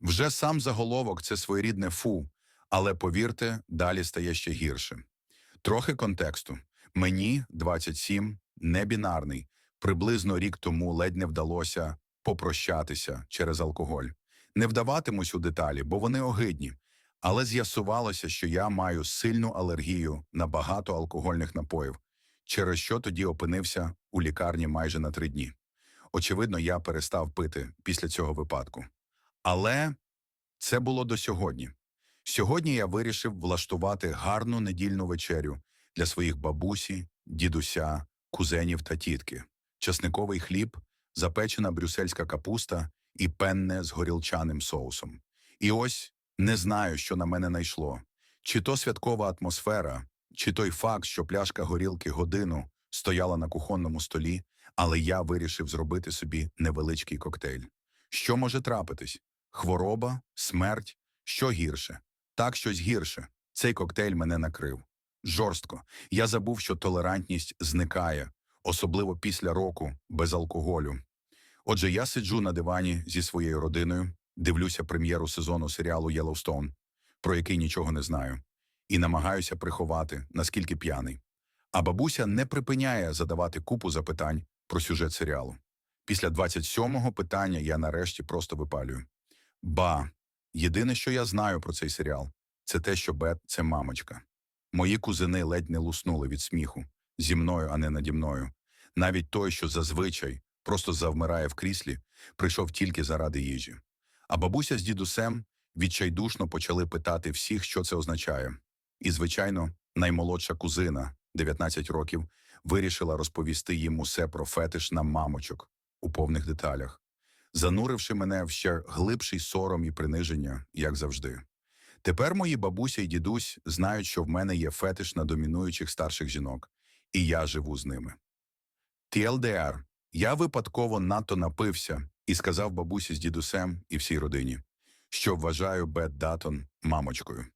Вже сам заголовок це своєрідне фу, але повірте, далі стає ще гірше. Трохи контексту. Мені 27, не бінарний. Приблизно рік тому ледь не вдалося попрощатися через алкоголь. Не вдаватимусь у деталі, бо вони огидні. Але з'ясувалося, що я маю сильну алергію на багато алкогольних напоїв, через що тоді опинився у лікарні майже на три дні. Очевидно, я перестав пити після цього випадку. Але це було до сьогодні. Сьогодні я вирішив влаштувати гарну недільну вечерю для своїх бабусі, дідуся, кузенів та тітки, часниковий хліб, запечена брюссельська капуста і пенне з горілчаним соусом. І ось не знаю, що на мене найшло. Чи то святкова атмосфера, чи той факт, що пляшка горілки годину стояла на кухонному столі, але я вирішив зробити собі невеличкий коктейль. Що може трапитись? Хвороба, смерть, що гірше? Так, щось гірше. Цей коктейль мене накрив. Жорстко. Я забув, що толерантність зникає, особливо після року без алкоголю. Отже, я сиджу на дивані зі своєю родиною, дивлюся прем'єру сезону серіалу «Єллоустоун», про який нічого не знаю, і намагаюся приховати, наскільки п'яний. А бабуся не припиняє задавати купу запитань про сюжет серіалу. Після 27-го питання я нарешті просто випалюю. Ба, єдине, що я знаю про цей серіал, це те, що Бет – це мамочка. Мої кузини ледь не луснули від сміху. Зі мною, а не наді мною. Навіть той, що зазвичай просто завмирає в кріслі, прийшов тільки заради їжі. А бабуся з дідусем відчайдушно почали питати всіх, що це означає. І, звичайно, наймолодша кузина, 19 років, вирішила розповісти їм усе про фетиш на мамочок у повних деталях, зануривши мене в ще глибший сором і приниження, як завжди. Тепер мої бабуся і дідусь знають, що в мене є фетиш на домінуючих старших жінок, і я живу з ними. TLDR. Я випадково надто напився і сказав бабусі з дідусем і всій родині, що вважаю Бет Датон мамочкою.